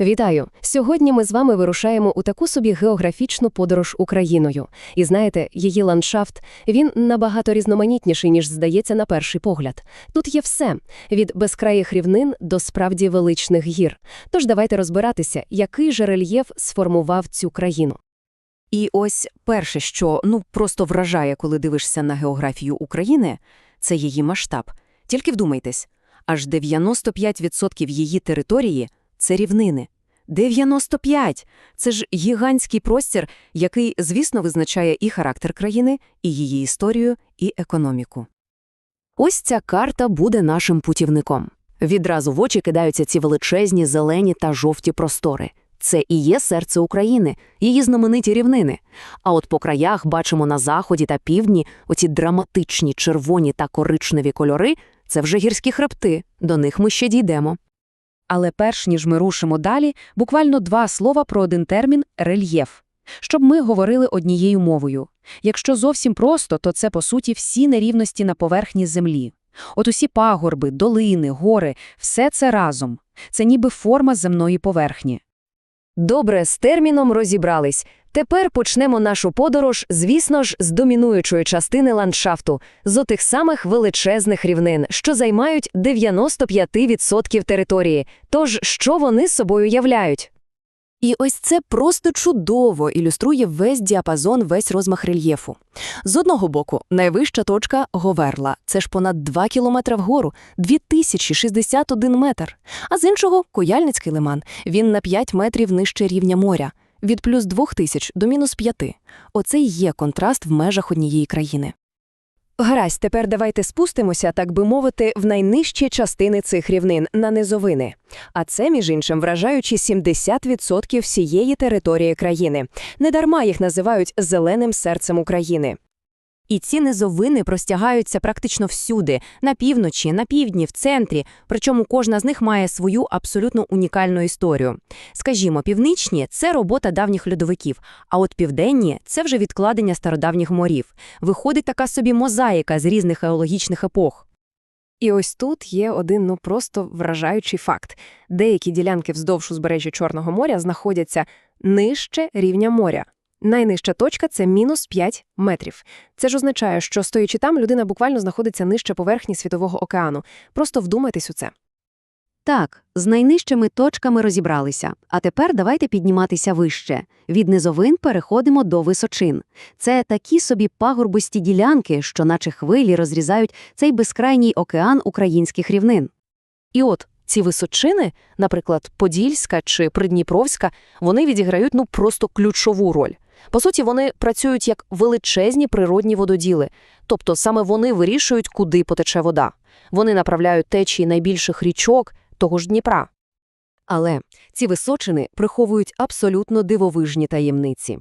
Вітаю! Сьогодні ми з вами вирушаємо у таку собі географічну подорож Україною. І знаєте, її ландшафт він набагато різноманітніший, ніж здається на перший погляд. Тут є все від безкраїх рівнин до справді величних гір. Тож давайте розбиратися, який же рельєф сформував цю країну. І ось перше, що ну просто вражає, коли дивишся на географію України, це її масштаб. Тільки вдумайтесь, аж 95% її території – це рівнини. 95! Це ж гігантський простір, який, звісно, визначає і характер країни, і її історію, і економіку. Ось ця карта буде нашим путівником. Відразу в очі кидаються ці величезні зелені та жовті простори. Це і є серце України, її знамениті рівнини. А от по краях бачимо на заході та півдні оці драматичні червоні та коричневі кольори – це вже гірські хребти, до них ми ще дійдемо. Але перш ніж ми рушимо далі, буквально два слова про один термін рельєф. Щоб ми говорили однією мовою. Якщо зовсім просто, то це, по суті, всі нерівності на поверхні землі. От усі пагорби, долини, гори – все це разом. Це ніби форма земної поверхні. Добре, з терміном розібрались. Тепер почнемо нашу подорож, звісно ж, з домінуючої частини ландшафту, з отих самих величезних рівнин, що займають 95% території. Тож, що вони собою являють? І ось це просто чудово ілюструє весь діапазон, весь розмах рельєфу. З одного боку, найвища точка – Говерла. Це ж понад 2 кілометри вгору, 2061 метр. А з іншого – Кояльницький лиман. Він на 5 метрів нижче рівня моря. Від плюс 2000 до мінус 5. Оце й є контраст в межах однієї країни. Гаразд, тепер давайте спустимося, так би мовити, в найнижчі частини цих рівнин на низовини. А це, між іншим, вражаючи 70% всієї території країни. Недарма їх називають зеленим серцем України. І ці низовини простягаються практично всюди – на півночі, на півдні, в центрі, причому кожна з них має свою абсолютно унікальну історію. Скажімо, північні – це робота давніх льодовиків, а от південні – це вже відкладення стародавніх морів. Виходить така собі мозаїка з різних геологічних епох. І ось тут є один ну просто вражаючий факт. Деякі ділянки вздовж узбережжя Чорного моря знаходяться нижче рівня моря. Найнижча точка це мінус 5 метрів. Це ж означає, що стоячи там, людина буквально знаходиться нижче поверхні Світового океану. Просто вдумайтесь у це. Так, з найнижчими точками розібралися. А тепер давайте підніматися вище. Від низовин переходимо до височин. Це такі собі пагорбисті ділянки, що наче хвилі розрізають цей безкрайній океан українських рівнин. І от ці височини, наприклад, Подільська чи Придніпровська, вони відіграють ну просто ключову роль. По суті, вони працюють як величезні природні вододіли, тобто саме вони вирішують, куди потече вода. Вони направляють течії найбільших річок, того ж Дніпра. Але ці височини приховують абсолютно дивовижні таємниці.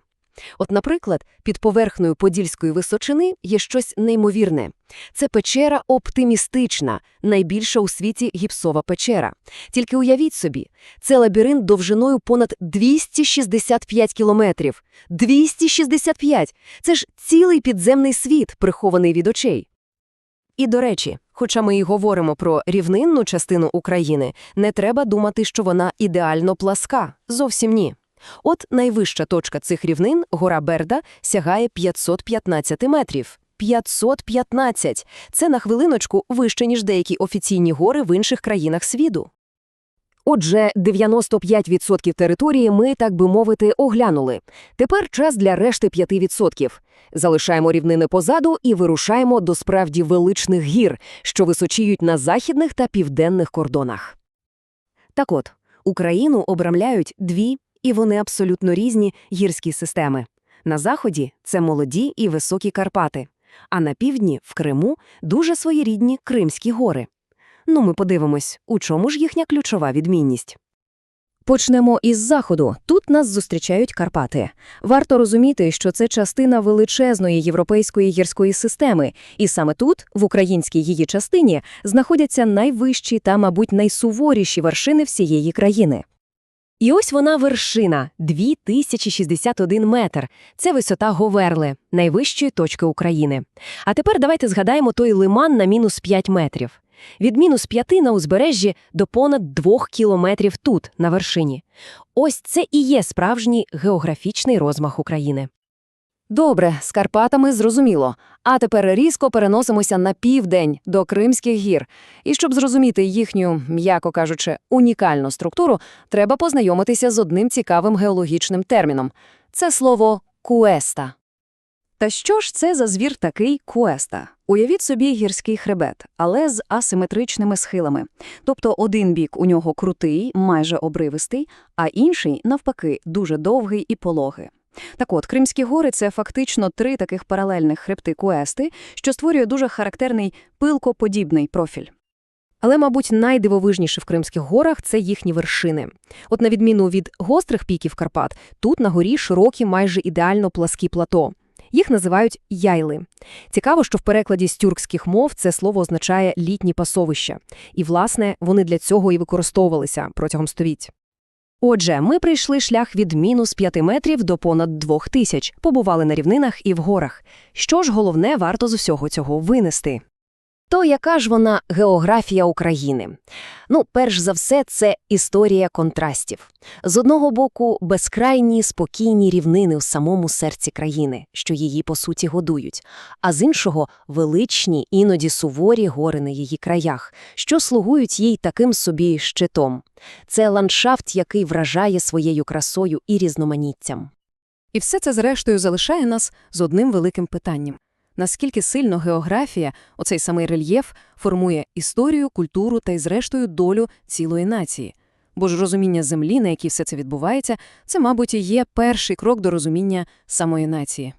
От, наприклад, під поверхнею Подільської височини є щось неймовірне. Це печера оптимістична, найбільша у світі гіпсова печера. Тільки уявіть собі, це лабіринт довжиною понад 265 кілометрів. 265! Це ж цілий підземний світ, прихований від очей. І, до речі, хоча ми й говоримо про рівнинну частину України, не треба думати, що вона ідеально пласка. Зовсім ні. От найвища точка цих рівнин, гора Берда, сягає 515 метрів. 515! Це на хвилиночку вище, ніж деякі офіційні гори в інших країнах світу. Отже, 95% території ми, так би мовити, оглянули. Тепер час для решти 5%. Залишаємо рівнини позаду і вирушаємо до справді величних гір, що височіють на західних та південних кордонах. Так от, Україну обрамляють дві, і вони абсолютно різні гірські системи. На заході це молоді і високі Карпати, а на півдні, в Криму, дуже своєрідні Кримські гори. Ну, ми подивимось, у чому ж їхня ключова відмінність. Почнемо із заходу. Тут нас зустрічають Карпати. Варто розуміти, що це частина величезної європейської гірської системи, і саме тут, в українській її частині, знаходяться найвищі та, мабуть, найсуворіші вершини всієї країни. І ось вона вершина 2061 метр. Це висота Говерли, найвищої точки України. А тепер давайте згадаємо той лиман на мінус 5 метрів. Від мінус 5 на узбережжі до понад 2 кілометрів тут, на вершині. Ось це і є справжній географічний розмах України. Добре, з Карпатами зрозуміло. А тепер різко переносимося на південь до Кримських гір. І щоб зрозуміти їхню, м'яко кажучи, унікальну структуру, треба познайомитися з одним цікавим геологічним терміном. Це слово куеста. Та що ж це за звір такий куеста? Уявіть собі гірський хребет, але з асиметричними схилами. Тобто один бік у нього крутий, майже обривистий, а інший, навпаки, дуже довгий і пологий. Так от, Кримські гори – це фактично три таких паралельних хребти куести, що створює дуже характерний пилкоподібний профіль. Але, мабуть, найдивовижніше в Кримських горах – це їхні вершини. От на відміну від гострих піків Карпат, тут на горі широкі, майже ідеально пласкі плато. Їх називають яйли. Цікаво, що в перекладі з тюркських мов це слово означає «літні пасовища». І, власне, вони для цього і використовувалися протягом століть. Отже, ми прийшли шлях від мінус 5 метрів до понад 2 тисяч, побували на рівнинах і в горах. Що ж головне варто з усього цього винести? То яка ж вона географія України? Ну, перш за все, це історія контрастів. З одного боку, безкрайні спокійні рівнини у самому серці країни, що її, по суті, годують, а з іншого – величні, іноді суворі гори на її краях, що слугують їй таким собі щитом. Це ландшафт, який вражає своєю красою і різноманіттям. І все це, зрештою, залишає нас з одним великим питанням. Наскільки сильно географія, оцей самий рельєф, формує історію, культуру та й, зрештою, долю цілої нації? Бо ж розуміння землі, на якій все це відбувається, це, мабуть, і є перший крок до розуміння самої нації.